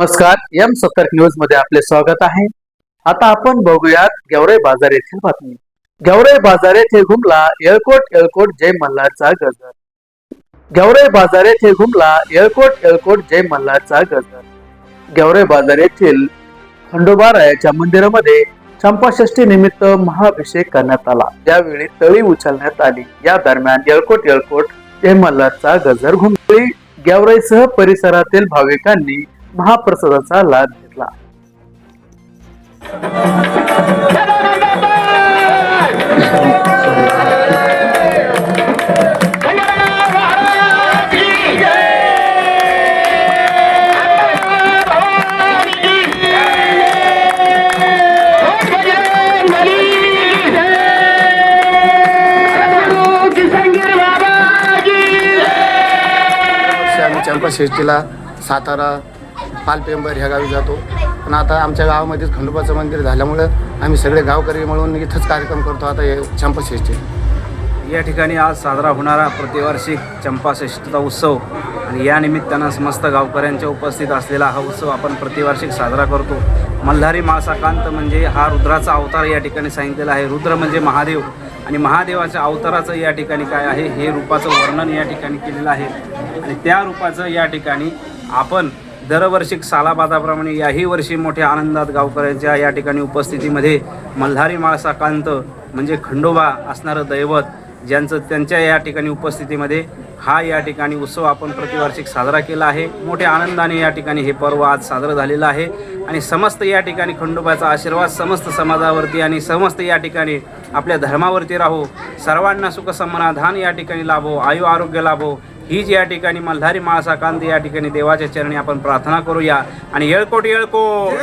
नमस्कार एम सत्तर न्यूजमध्ये आपले स्वागत आहे. आता आपण बघूयात गेवराई बाजार येथील बातमी. गेवराई बाजार येथे घुमला येळकोट येळकोट जय मल्हारचा गजर. गेवराई बाजार येथे घुमला येळकोट येळकोट जय मल्हारचा गजर. गेवराई बाजार येथील खंडोबारायाच्या मंदिरामध्ये चंपाषष्ठी निमित्त महाअभिषेक करण्यात आला. यावेळी तळी उचलण्यात आली. या दरम्यान येळकोट येळकोट जय मल्हारचा गजर घुमली. गेवराईसह परिसरातील भाविकांनी महाप्रसादाचा लाभ घेतला. वर्षी आम्ही सातारा पालपेंबर ह्या गावी जातो. पण आता आमच्या गावामध्येच खंडोबाचं मंदिर झाल्यामुळं आम्ही सगळे गावकरी मिळून इथंच कार्यक्रम करतो. आता हे चंपाषष्ठी. या ठिकाणी आज साजरा होणारा प्रतिवार्षिक चंपाषष्ठीचा उत्सव आणि या निमित्तानं समस्त गावकऱ्यांच्या उपस्थित असलेला हा उत्सव आपण प्रतिवार्षिक साजरा करतो. मल्हारी मासाकांत म्हणजे हा रुद्राचा अवतार या ठिकाणी सांगितलेला आहे. रुद्र म्हणजे महादेव आणि महादेवाच्या अवताराचं या ठिकाणी काय आहे? हे रूपाचं वर्णन या ठिकाणी केलेलं आहे. आणि त्या रूपाचं या ठिकाणी आपण दरवर्षी सालाबादाप्रमाणे याही वर्षी मोठ्या आनंदात गावकऱ्यांच्या या ठिकाणी उपस्थितीमध्ये मल्हारी माळसाकांत म्हणजे खंडोबा असणारं दैवत ज्यांचं त्यांच्या या ठिकाणी उपस्थितीमध्ये हा या ठिकाणी उत्सव आपण प्रतिवार्षिक साजरा केला आहे. मोठ्या आनंदाने या ठिकाणी हे पर्व आज साजरं झालेलं आहे. आणि समस्त या ठिकाणी खंडोबाचा आशीर्वाद समस्त समाजावरती आणि समस्त या ठिकाणी आपल्या धर्मावरती राहो. सर्वांना सुखसमाधान या ठिकाणी लाभो. आयु आरोग्य लाभो. हीच या ठिकाणी मल्हारी महासाकांत या ठिकाणी देवाच्या चरणी आपण प्रार्थना करूया. आणि येळकोट येळकोट!